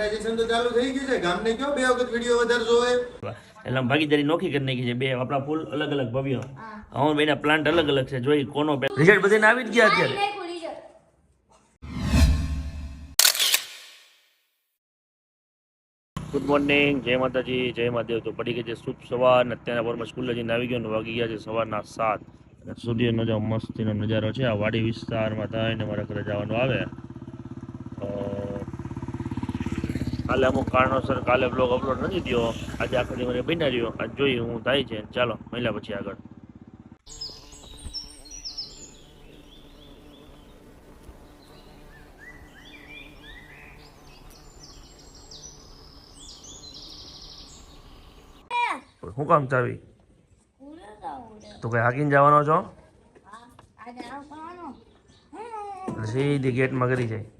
Monetisation તો ચાલુ થઈ ગયું છે. ગામને કયો બે વખત વીડિયો વધારે જોવે એટલે ભાગીદારી નોખી કરી નાખી છે બે. આપણા ફૂલ અલગ અલગ ભવ્ય. અમારા બેના પ્લાન્ટ અલગ અલગ છે. જોઈ કોનો રિઝલ્ટ બધાને આવી જ ગયા અત્યારે. ગુડ મોર્નિંગ જય. માતાજી. જય મહાદેવ તો પડી ગઈ છે શુભ સવાર અને અત્યારે પોરમાં સ્કૂલે જઈને આવી ગયો ને વાગી ગયા છે સવારના સાત. અને સૂર્યનો જે મસ્તીનો નજારો છે. આ વાડી વિસ્તારમાં થાય ને મારા ઘરે જવાનું આવે. તો કાલે અમુક કારણોસર કાલે બ્લોગ અપલોડ નથી થયો. આજે આખો દી મને બન્યા રહ્યો. આજ જોઈએ હું થાય છે. ચાલો મહિલા પછી આગળ. શું કામ ચાવી? તો કઈ હાકીને જવાનો છો? સીધી ગેટમાં કરી જાય.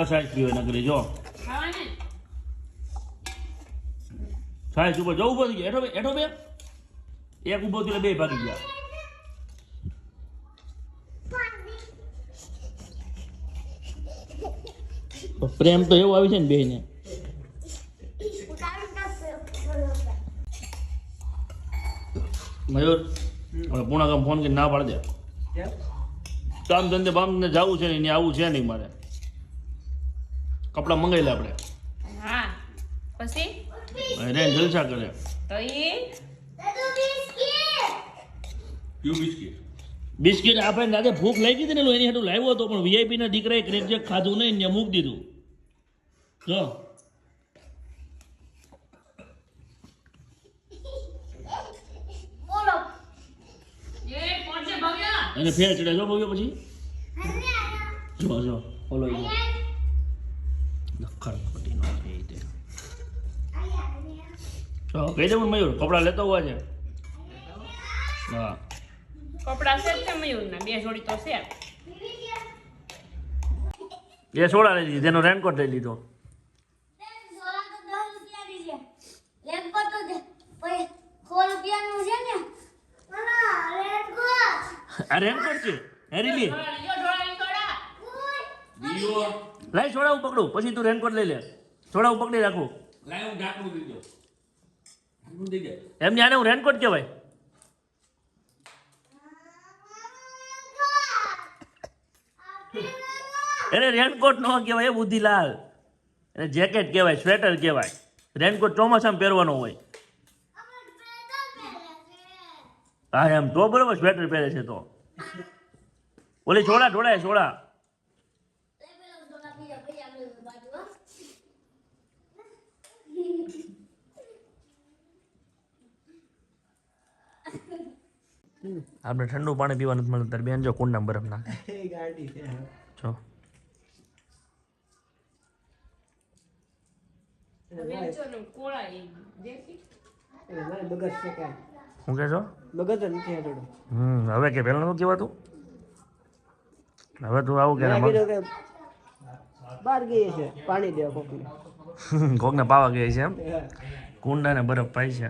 સાઈઝ પીવે નગરી જો. સાઈઝ ઉપર જવું પડે એઠો બે એઠો બે. એક ઊભો થયો બે ભાગી ગયા. તો પ્રેમ તો એવો આવી છે ને બેને મયુર હવે પૂણા ફોન કરીને ના પાડી દે. કામ? ધંધે બામ ને જવું છે ને આવું છે નહીં મારે. કપડાં મંગાવી લે આપણે. હા પછી? રે જલસા કરે. તો એ બિસ્કિટ? આપણે દાદા ભૂખ લાગી હતી ને એની હાટું લાવ્યો હતો પણ વીઆઈપી ના દીકરાએ ક્રેક ખાધું નહીં ને મૂકી દીધું. જો. અને ફેર ચડે. જો પછી. જો જો. ઓલો તો કહી દે મયુર કપડાં લેતો હોવા છે. હા. કપડા છે મયુરના બે જોડી તો છે. એ સોડા લઈ લીધી તેનો રેનકોટ લઈ લીધો. આ રેનકોટ છે હેરીલી લાઈ હું પકડું પછી તું રેનકોટ લઈ લે. છોડા હું પકડી રાખું. એમની આને હું રેનકોટ કહેવાય? એને રેનકોટ ન કહેવાય, એ બુદ્ધિલાલ એને જેકેટ કહેવાય સ્વેટર કહેવાય. રેનકોટ ચોમાસામાં પહેરવાનો હોય. હા, એમ તો બરોબર સ્વેટર પહેરે છે તો. ઓલી છોડા ઢોળાય છોડા. આપણે ઠંડુ પાણી પીવાનું નથી મળતું તારે બેન જો કુંડના બરફ નાખે જો. કોળા એ દેખી શું કહે છો હમ હવે કે પહેલાં શું કહેવાતું? હવે તું આવું કે લાગી રહ્યો કે બહાર ગઈ છે પાણી દેવા કોકને. કોકને પાવા ગઈ છે એમ? કુંડા ને બરફ પાય છે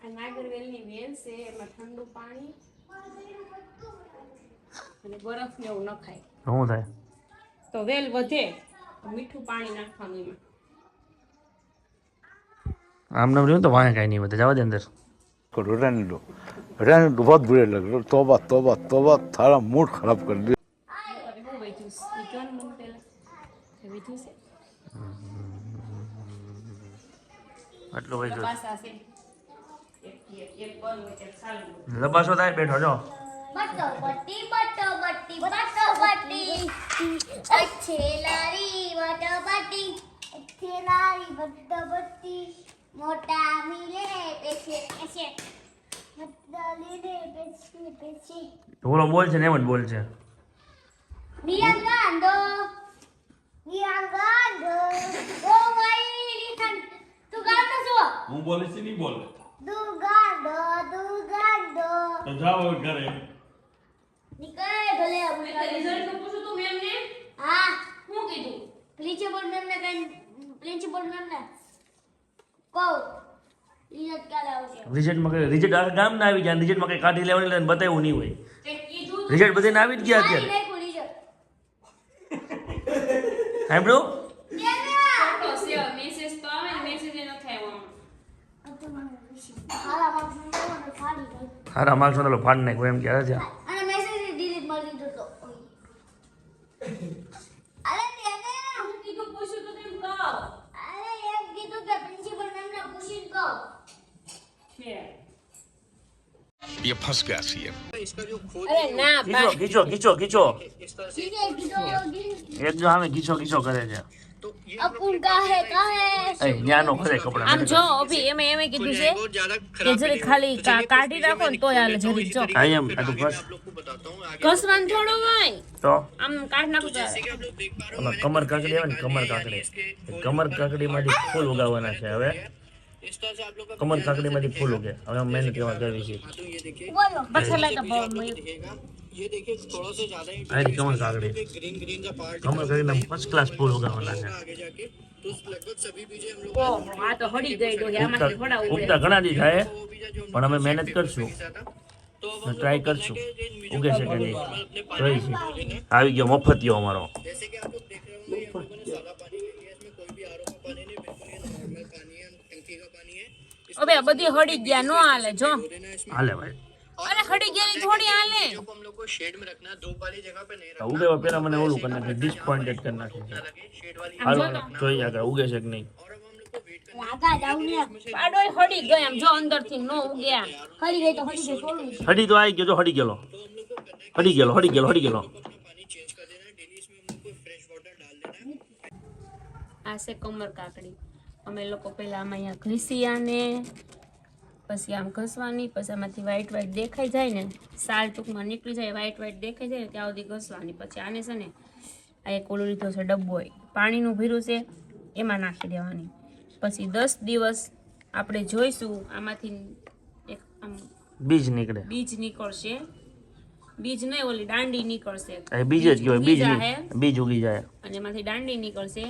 આ નાગરવેલની વેલ છે એમાં ઠંડુ પાણી અને બરફ ને એવું નખાય શું થાય તો વેલ વધે તો મીઠું પાણી નાખવાનું એમાં આમ નામ રહ્યું તો વાંહે કાંઈ નહીં વધે જવા દે અંદર करो रहने दो रहने दो बहुत बुरे लग रहे हो तोबा तोबा तोबा थारा मूड खराब कर दिया અરે બહુ વૈધું છે એ કયો ને મને પહેલા એ વૈધું છે આટલું કઈ પાસા છે એક એક એક બંધ હોય એક ચાલુ હોય લબાસો થાય બેઠો જો બટો બટી બટો બટી બટો બટી મોટા મિલે પેછે પેછે થોડો બોલ છે ને એમ જ બોલ છે. નિરંગાંડો તું ગાતો છો હું બોલીશ નહીં બોલે? દુર્ગાંડો દુગાંડો. જાઓ ઘરે. Nikah boleh રિઝલ્ટનું પૂછું તું મેમને Ah શું કીધું? Principal ma'am ને કઈ Principal ma'am ને કહો. રિઝલ્ટ આવશે? કઈ રિઝલ્ટ આ આવી જાય રિઝલ્ટમાં કઈ કાઢી લેવાની એટલે બતાવ્યું નહીં હોય. કીધું રિઝલ્ટ બધાને આવી જ ગયા અત્યારે. તો ને નું ને ફાડી હારા માર્ક્સ ફાડ નાખ્યો એમ ક્યારે છે. Я подсказ ей. Эй, на, бай. Гичо, гичо, гичо. Гичо, гичо, гичо. Это главное, гичо, гичо, короче. अब उनका है कहाँ है? न्यानो खड़े कपड़े अब जो तो। अभी ये में ये में कितनी से? किधर खाली का काटी रखो तो यार जो। आई एम आई डू कस। कस भाई। तो? हम काटना कुछ है। हम कमर काकड़ी है कमर काकड़ी। कमर काकड़ी मारी फुल उगा हुआ ना લઈ તો બહુ મયુર. આ રહી કમર કાકડી કમર કાકડીના ફર્સ્ટ ક્લાસ ફૂલ ઉગાવવાના છે ઓહો, આ તો હળી ગઈ ડોહી આમાંથી થોડા ઉગતા ઉગડે ઉગતા ઘણા દી થાય પણ અમે મહેનત કરશું ટ્રાય કરશું ઉગે છે કે નહીં આવી ગયો મફતિયો અમારો હવે બધી હળી ગયા નો હાલે જો. હાલે ભાઈ. અરે હળી ગયેલી થોડી હાલે. તો ઉગે પેલા મને ઓલું કરી નાખે ડિસપોઇન્ટેડ કરી નાખે. છે હાલો જોઈએ આગળ ઉગે છે કે નહીં? જાવ ને હળી ગઈ આમ જો અંદરથી નો ઉગ્યા ખરી ગઈ તો ખરી ગઈ છોડું હડી તો આવી ગયો જો હડી ગયેલો. હડી ગયેલો હડી ગયેલો હડી ગયેલો. આ છે કમર કાકડી. અમે લોકો પહેલાં આમાં અહીંયા ઘસી આને પછી આમ ઘસવાની પછી આમાંથી વ્હાઈટ વ્હાઈટ દેખાઈ જાય ને સાલ ટૂંકમાં નીકળી જાય વ્હાઈટ વ્હાઈટ દેખાઈ જાય ને ત્યાં સુધી ઘસવાની. પછી આને છે ને આ એક ઓલું લીધો છે ડબ્બો પાણીનું ભીરું છે એમાં નાખી દેવાની. પછી દસ દિવસ આપણે જોઈશું આમાંથી એક આમ બીજ નીકળે. બીજ નીકળશે. બીજ નહીં ઓલી દાંડી નીકળશે. બીજ જ કહેવાય બીજ. બીજ ઉગી જાય અને એમાંથી દાંડી નીકળશે.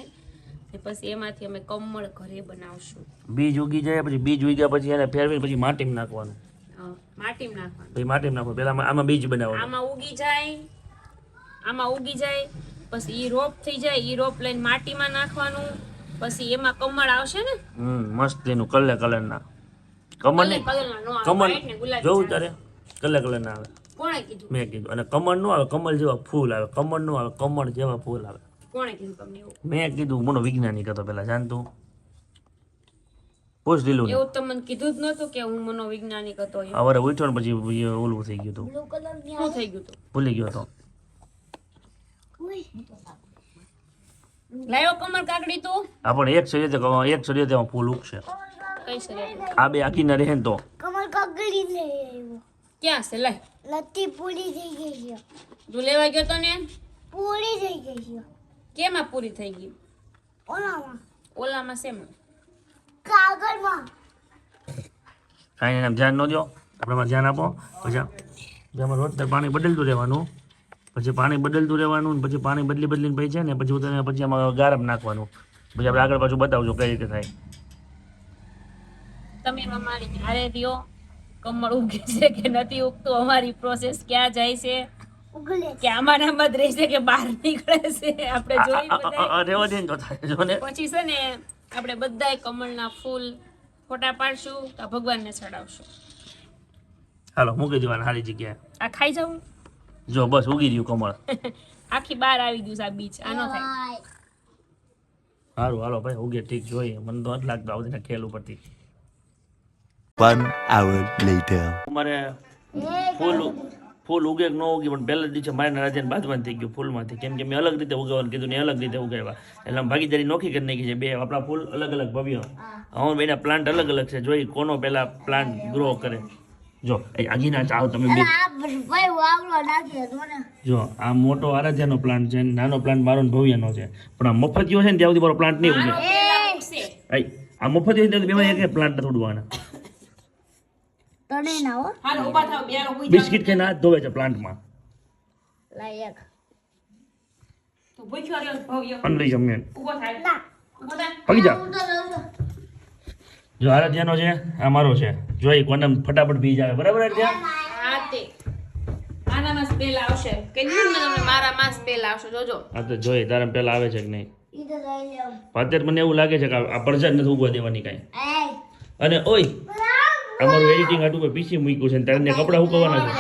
ને પછી એમાંથી અમે કમળ ઘરે બનાવશું. બીજ ઉગી જાય પછી બીજ ઉગ્યા પછી એને ફેરવીને પછી માટીમાં નાખવાનું. માટીમાં નાખવાનું. પછી માટીમાં નાખવાનું. પેલા આમાં- બીજ બનાવવાનું. આમાં ઉગી જાય આમાં ઉગી જાય પછી ઈ રોપ થઈ જાય ઈ રોપ લઈને માટીમાં નાખવાનું પછી એમાં કમળ આવશે ને? હમ મસ્ત એનું કલર કલર ના કમળ નો કમળ જોવું તારે? કલર કલર ના આવે. કોણે કીધું? મેં કીધું. અને કમળનું આવે કમળ જેવા ફૂલ આવે. કમળનું આવે કમળ જેવા ફૂલ આવે. કોણે કીધું તમને એવું? મેં કીધું મનો વૈજ્ઞાનિક હતો પેલા જાણતું પૂછ લીલું એવું તો કીધું જ નહોતું કે હું મનોવૈજ્ઞાનિક હતો એમ. ઉઠ્યો ને પછી ઓલું થઈ ગયું હતું બ્લુ કલરની શું થઈ ગયું હતું ભૂલી ગયો હતો લાયો કમર કાકડી તું. આપણે એક શરીર એક શરીર તેમાં ફૂલ ઉગશે. કઈ શરીર? આ બે આખી ના રહે તો. કમર કાકડી ને ક્યાં છે? લાય. લત્તી પૂરી થઈ ગઈ છે. તું લેવા ગયો તો ને? પૂરી થઈ ગઈ છે. કેમાં પૂરી થઈ ગઈ? ઓલામાં. ઓલામાં શેમાં કાગળમાં. કાંઈ એમ ધ્યાન ન દો. આપણે ધ્યાન આપો. પછી આમાં રોજ દર પાણી બદલતું રહેવાનું. પછી પાણી બદલતું રહેવાનું પછી પાણી બદલી બદલીને પછી છે ને પછી તમે પછી આમાં ગારમ નાખવાનું. પછી આપણે આગળ પાછું બતાવજો કઈ રીતે થાય. તમે અમારી મારી દો કમળ ઉગે છે કે નથી ઉગતું? અમારી પ્રોસેસ ક્યાં જાય છે? કે આમાં રહેશે કે બહાર નીકળે છે. આપણે જોઈ રેવા દે ને તો થાય જો ને પછી છે ને આપણે બધાય કમળના ફૂલ ફોટા પાડશું તો ભગવાનને ચડાવશું. હાલો મૂકી દેવાના સારી જગ્યાએ. આ ખાઈ જવું જો બસ ઉગી રહ્યું કમળ. આખી બહાર આવી ગયું છે આ બીચ. આનો થાય. સારું હાલો ભાઈ ઉગે ઠીક જોઈએ. મને તો નથી લાગતું આવતી ખેલ ઉપરથી. One hour later. અમારે ફૂલ ફૂલ ઉગે કે ન ઉગે પણ પહેલા જ દિવસે મારે રાજાને બાંધવાનું થઈ ગયું ફૂલમાંથી. કેમ કે મેં અલગ રીતે ઉગાવવાનું કીધું ને અલગ રીતે ઉગાવ્યા. એટલે આમ ભાગીદારી નોખી કરી નાખી છે બે આપણા ફૂલ અલગ અલગ ભવ્ય. હવે બેના પ્લાન્ટ અલગ અલગ છે. જોઈ કોનો પહેલા પ્લાન્ટ ગ્રો કરે. જો આગીના ચાવ તમે જો આ મોટો આરાધ્યાનો પ્લાન્ટ છે નાનો પ્લાન્ટ મારો ને ભવ્યનો છે. પણ આ મફતિયો છે ને ત્યાં સુધી મારો પ્લાન્ટ નહીં ઉગે. આ મફતિયો છે ત્યાં સુધી બે એક પ્લાન્ટ નથી ઉડવાના તને ના હો. હાલો ઊભા થાવ બે લોકો બિસ્કિટ કે હાથ ધોવે છે પ્લાન્ટમાં. લાય એક. તું ભૂખ્યો રહ્યો ભવ્ય. અનલી લઈ જમીએ ઊભો થાય. ના. ઊભો થાય. પગી જા. જો આરાધ્યાનો છે આ મારો છે. જોઈ કોને ફટાફટ બીજ આવે. બરાબર આરાધ્યા? હા તે. આના માસ પેલા આવશે. કે નહીં મેં તમને મારા માસ પેલા આવશે. જોજો આ તો જોઈ તારે પેલા આવે છે કે નહીં? ઈ તો લઈ લેવું અત્યારે મને એવું લાગે છે કે આ પરસાદ નથી ઊભો દેવાની કાંઈ. અને ઓય અમારું એડિટિંગ હતું કોઈ પીસી મૂક્યું છે ને તારે કપડા ઉકવવાના છે.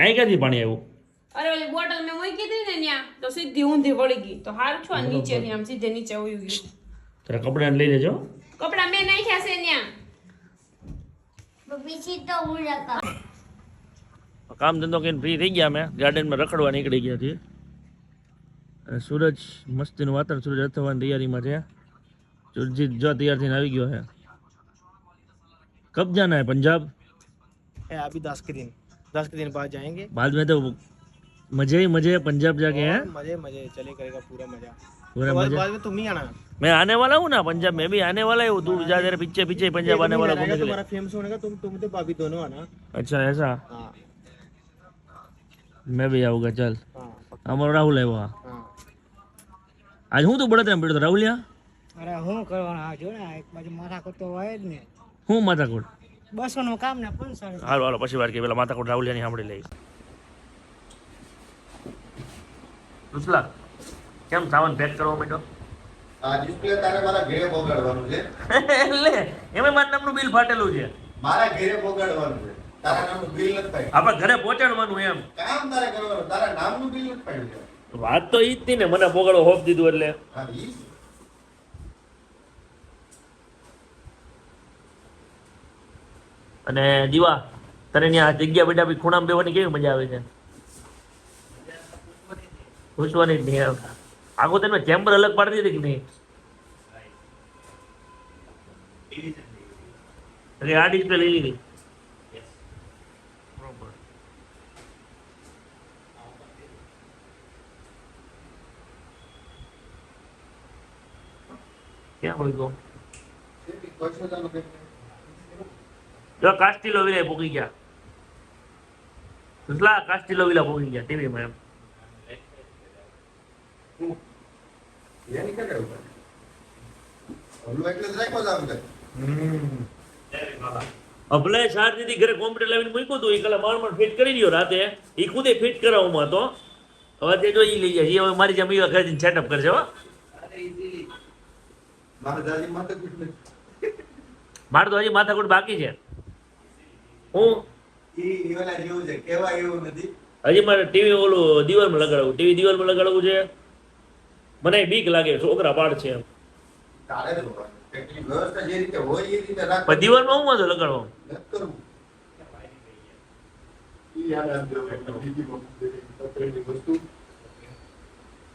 અહીં ક્યાંથી પાણી આવ્યું? અરે ઓલી બોટલ મેં મૂકી હતી ને ત્યાં તો સીધી ઊંધી વળી ગઈ. તો હારું છું નીચે નીચેથી આમ સીધે નીચે ગયું. તારા કપડાને લઈ લેજો. કપડા મેં નાખ્યા છે ત્યાં. બીજી તો હું કામ ધંધો કરીને ફ્રી થઈ ગયા અમે. ગાર્ડનમાં રખડવા નીકળી ગયા છીએ. અને સૂરજ મસ્તીનું વાતાવરણ સૂરજ અથવાની તૈયારીમાં છે. સુરજીત જો તૈયાર થઈને આવી ગયો છે. કબ જાના है पंजाब है अभी दस के दिन दस के दिन बाद जाएंगे बाद में तो मजे ही मजे हैं पंजाब जाके हैं और मजे मजे चले करेगा पूरा मजा पूरा बाद, मजा बाद में तुम ही आना मैं आने वाला हूँ ना पंजाब में भी आने वाला हूँ तू जा तेरे पीछे पीछे पंजाब आने वाला घूमने के लिए तुम्हारा फेमस होने का तुम तुम तो भाभी दोनों आना अच्छा ऐसा हाँ मैं भी आऊँगा चल हाँ हमारा राहुल है वहाँ हाँ आज हूँ तो बड़ा टाइम पड़े तो राहुल यहाँ અરે હું કરવાના જો ને એક બાજુ માથાકૂટ તો હોય જ ને હું માથાકોટ બસોનું કામ ને પાંચસો હાલો હાલો પછી વાર કે પેલા માથાકોટ રાહુલિયાની સાંભળી લઈશ. રૂસલા કેમ સામાન પેક કરવા માંડ્યો? આ ડિસ્પ્લે તારે મારા ઘરે પોગાડવાનું છે. એટલે એમાં મારા નામનું બિલ ફાટેલું છે. મારા ઘરે પોગાડવાનું છે. તારા નામનું બિલ નથી પાડ્યું. આપણે ઘરે પહોંચાડવાનું એમ. કામ તારે કરવાનું તારા નામનું બિલ નથી પાડ્યું. વાત તો ઈ જ ને મને પોગાડો હોપ દીધું એટલે હા ઈ જ. અને દીવા, તને ત્યાં જગ્યા બેઠા પછી ખૂણામાં બેવાની કેવી મજા આવે છે? પૂછવાની જ નહીં આખો તને ચેમ્બર અલગ પાડી દીધી કે નહીં? એટલે આ ડિસ્પ્લે લઈ લીધી. ક્યાં હોય ગયો. જો કાસ્ટિલો વિલા પૂકી ગયા. સુસલા કાસ્ટિલો વિલા પૂકી ગયા ટીવીમાં એમ. અભલે શારદીથી ઘરે કોમ્પ્યુટર લાવીને મૂક્યું હતું એ કલા માણ માણ ફિટ કરી દો રાતે. એ ખુદે ફિટ કરાવવામાં તો. હવે તે જો લઈ જાય એ હવે મારી જેમ એવા ઘરે સેટઅપ કરશે હો. દાદી. મારે તો હજી માથાકૂટ બાકી છે. હું? હજી મારે ટીવી ઓલું દિવાલમાં લગાડવું ટીવી દિવાલમાં લગાડવું છે? મને બીક લાગે છોકરા પાડ છે એમ. દિવાલમાં હું વાંધો લગાડવો.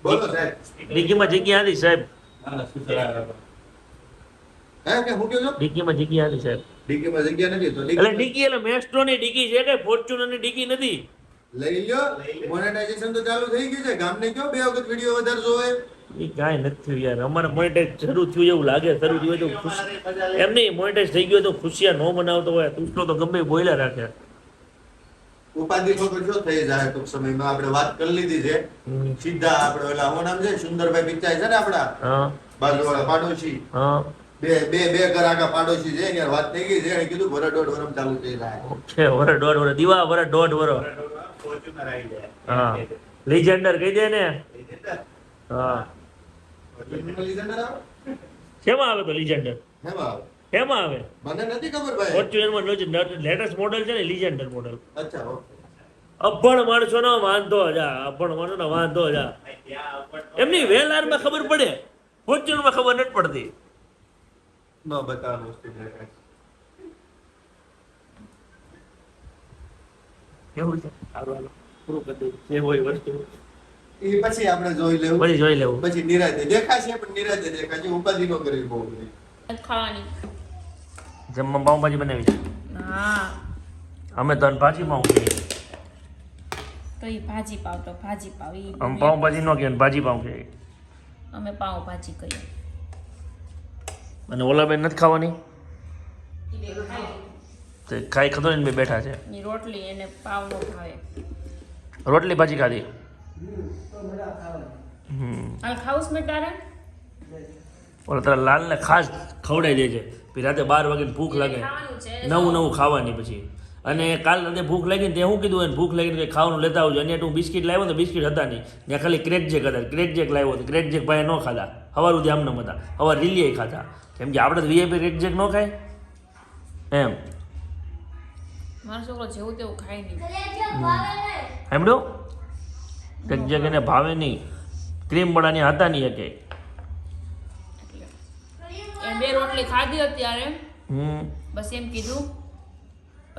બોલો સાહેબ. ડિક્કીમાં જગ્યા હતી સાહેબ. હે કે હું કહ્યું છું? ડિક્કીમાં જગ્યા હતી સાહેબ. ડીકીમાં જગ્યા નથી તો એટલે ડીકી એટલે મેસ્ટ્રો ની ડીકી છે કે ફોર્ચ્યુનરની ડીકી નથી? લઈ લ્યો. મોનેટાઇઝેશન તો ચાલુ થઈ ગયું છે. ગામને કયો બે વખત વીડિયો વધારે જોવે એ કાંઈ નથી યાર. અમારે મોનેટાઇઝ શરૂ થયું એવું લાગે. શરૂ થયું તો ખુશ એમ નહીં મોનેટાઇઝ થઈ ગયો તો ખુશિયા નો મનાવતો હોય. તુસલો તો ગમે બોલ્યા રાખે. ઉપાધિ વગર જો થઈ જાય ટૂંક સમયમાં. આપણે વાત કરી લીધી છે. સીધા આપણે ઓલા હું નામ છે? સુંદરભાઈ પિચાઈ છે ને આપડા હા. બાજુવાળા પાડોશી. હા. બે બે બે ઘર આગા પાડોશી છે ને વાત થઈ ગઈ છે એને કીધું વરસ દોઢ વરમ ચાલુ થઈ જાય. ઓકે વર દોઢ વર દીવા વર દોઢ વર હા. લીજેન્ડર કહી દે ને. હા. આવે? શેમાં આવે તો લીજેન્ડર? શેમાં આવે? મને નથી ખબર ભાઈ. ફોર્ચ્યુનરમાં લેટેસ્ટ મોડલ છે ને લીજેન્ડર મોડલ અચ્છા ઓકે. અભણ માણસો નો વાંધો જા અભણ માણસો નો વાંધો જા. એમની વેલારમાં ખબર પડે. ફોર્ચ્યુનરમાં ખબર નથી પડતી. ન બતાવવાનું વસ્તુ છે કાંઈ. કેવું છે સારું હાલો પૂરું કરી જે હોય વસ્તુ એ પછી આપણે જોઈ લેવું પછી જોઈ લેવું પછી નિરાતે દેખાશે પણ નિરાતે દેખાશે ઉપાધિ ન કરવી બહુ બધી ખાવાની જમવા પાઉંભાજી બનાવી છે હા અમે તો ભાજી પાઉં કહીએ તો એ ભાજી પાવ તો ભાજી પાવ પાઉંભાજી નો કહીએ ભાજી પાઉં કહીએ અમે પાવ ભાજી કહીએ અને ઓલા બેન નથી ખાવાની? તે ખાઈ ખતો ને બે બેઠા છે. રોટલી એને પાવ ભાવે રોટલી ભાજી ખાધી? ઓલા તારા લાલને ખાસ ખવડાવી દે છે પછી રાતે બાર વાગે ભૂખ લાગે. નવું નવું ખાવાની પછી. અને કાલ રાતે ભૂખ લાગી તે શું કીધું એને ભૂખ લાગીને ખાવાનું લેતા આવજો. અને હું બિસ્કિટ લાવ્યો તો બિસ્કિટ હતા નહીં. ત્યાં ખાલી ક્રેક જેક હતા. ક્રેક જેક લાવ્યો હતો ક્રેક જેક ભાઈ ન ખાધા. હવાર સુધી આમને હતા હવાર રીલીએ ખાધા. કેમ કે આપણે તો વીઆઈપી ક્રેક જેક ન ખાય? એમ. મારો છોકરો જેવું તેવું ખાય નહીં. સાંભળ્યું ક્રેક જેક એને ભાવે નહીં. ક્રીમ વડાની હતા નહીં એકે બે રોટલી ખાધી અત્યારે. હમ. બસ એમ કીધું.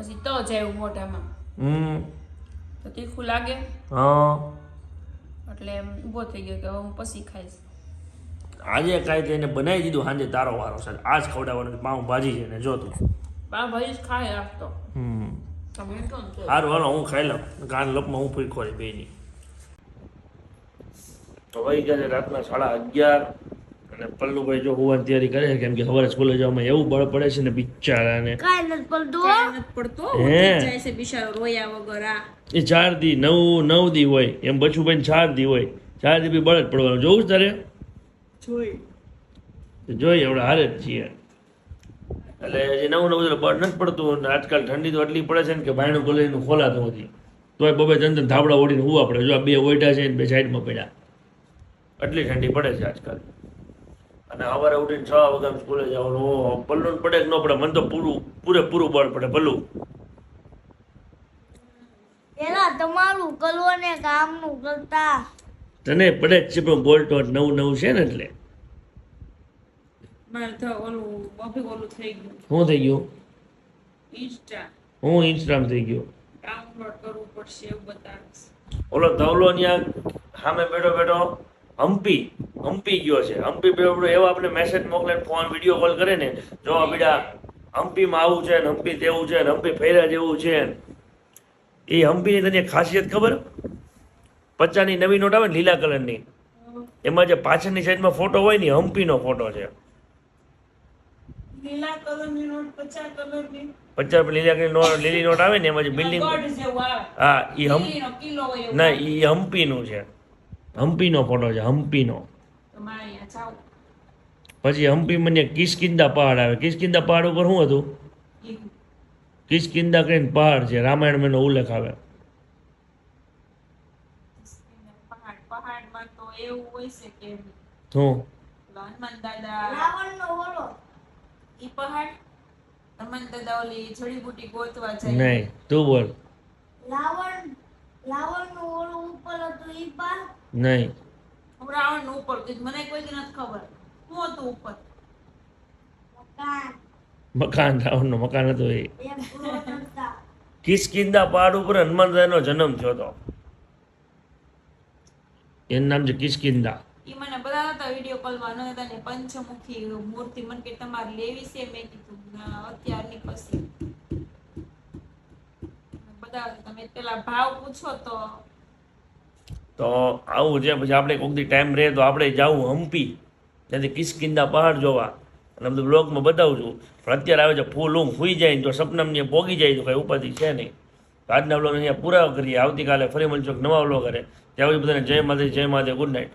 પછી તો જાય મોઢામાં. હમ. તો તીખું લાગે? હા. એટલે એમ ઊભો થઈ ગયો કે હવે હું પછી ખાઈશ. આજે કાંઈ તેને બનાવી દીધું સાંજે તારો વારો છે. આજ ખવડાવવાનું પાઉં ભાજી છે ને જો તું. પાઉં ભાજી જ ખાય આપતો હમ. તો હમ તો. સારું હાલો હું ખાઈ લઉં. કાન લપમાં હું પૂરી ખોરી બેની તો વહી ગયા રાતના સાડા અગિયાર. અને પલ્લુભાઈ જો હોવાની તૈયારી કરે કેમ કે સવારે સ્કૂલે જવામાં એવું બળ પડે છે ને બિચારાને. કાંઈ નથી પડતો નથી પડતો હે. જાય છે બિચારો રોયા વગર આ. એ ચાર દી નવ નવ દી હોય. એમ બચુભાઈ ચાર દી હોય. ચાર દી બી બળ જ પડવાનું. જોવું તારે? જોઈ. જોઈ જોઈએ આપણે હારે જ છીએ. એટલે જે નવું નવું બળ નથી પડતું. અને આજકાલ ઠંડી તો એટલી પડે છે ને કે ભાઈનું કોલેજનું ખોલાતું નથી. તોય બબે ત્રણ ધાબળા ઓડીને હોવા પડે. જો આ બે ઓઈડા છે ને બે સાઈડમાં પડ્યા. એટલી ઠંડી પડે છે આજકાલ. અને સવારે ઉઠીને છ વાગ્યા સ્કૂલે જવાનું. પલ્લું પડે કે ન પડે? મને તો પૂરું પૂરેપૂરું બળ પડે પલ્લું પેલા તમારું કરવું ને કામનું કરતા તને પડે જ છે પણ બોલ્ટો નવું નવું છે ને એટલે. મારે ઓલું થઈ ગયું. શું થઈ ગયું? ઇન્સ્ટા હું ઇન્સ્ટામ થઈ ગયો. ડાઉનલોડ કરવું પડશે એવું બતાવીશ. ઓલો ધવલો ન્યા સામે બેઠો બેઠો. હમ્પી હમ્પી ગયો છે. હમ્પી બેઠો એવા આપણે મેસેજ મોકલે ફોન વીડિયો કોલ કરે ને જો બીડા હમ્પીમાં આવું છે ને હમ્પી તેવું છે ને હમ્પી ફેરા જેવું છે. એ હમ્પીની તને ખાસિયત ખબર? પચાની નવી નોટ આવે ને લીલા કલરની. એમાં જે પાછળની સાઈડમાં ફોટો હોય ને હમ્પીનો ફોટો છે. લીલા કલરની નોટ પચાસ કલરની? પચાસ લીલા કલરની નોટ લીલી નોટ આવે ને એમાં જે બિલ્ડિંગ હા એ હમ લીલીનો કિલો હોય એવું ના એ હમ્પીનું છે. હમ્પીનો ફોટો છે હમ્પીનો તમારે અહીંયા જાવ પછી હમ્પી મને કિસકિંદા પહાડ આવે. કિસકિંદા પહાડ ઉપર શું હતું? એવું કરીને પહાડ છે રામાયણમાં એનો ઉલ્લેખ આવે. પહાડ પહાડમાં તો એવું હોય છે કે શું? નહીં તું બોલ. રાવણ રાવણનું ઓલું ઉપર હતું ઈ પા નહીં. હું ઉપર કીધું મને કોઈ નથી ખબર. શું હતું ઉપર? મકાન. મકાન રાવણનો મકાન હતું એ. એમ પૂરો કરતા કિસકિંદા પહાડ ઉપર હનુમાન જન્મ થયો હતો. એનું નામ છે કિસકિંદા. એ મને બધા હતા વીડિયો કોલમાં અને ને પંચમુખી મૂર્તિ મને કે તમારે લેવી છે? મેં કીધું ના અત્યારની પછી. તો. તો આવું છે, પછી આપણે કોઈક ટાઈમ રહે તો આપણે જાવું હમ્પી ત્યાંથી કિસકિંદા પહાડ જોવા. અને બધું બ્લોગમાં બતાવું છું. પણ અત્યારે આવે છે ફૂલ ઊંઘ સુઈ જાય ને જો સપનામાં પોગી જાય તો કંઈ ઉપાધિ છે નહીં. તો આજના બ્લોગ અહીંયા પૂરા કરીએ. આવતીકાલે ફરી મળશું નવા બ્લોગ કરે. ત્યાં સુધી બધાને જય માતા જય માતા ગુડ નાઇટ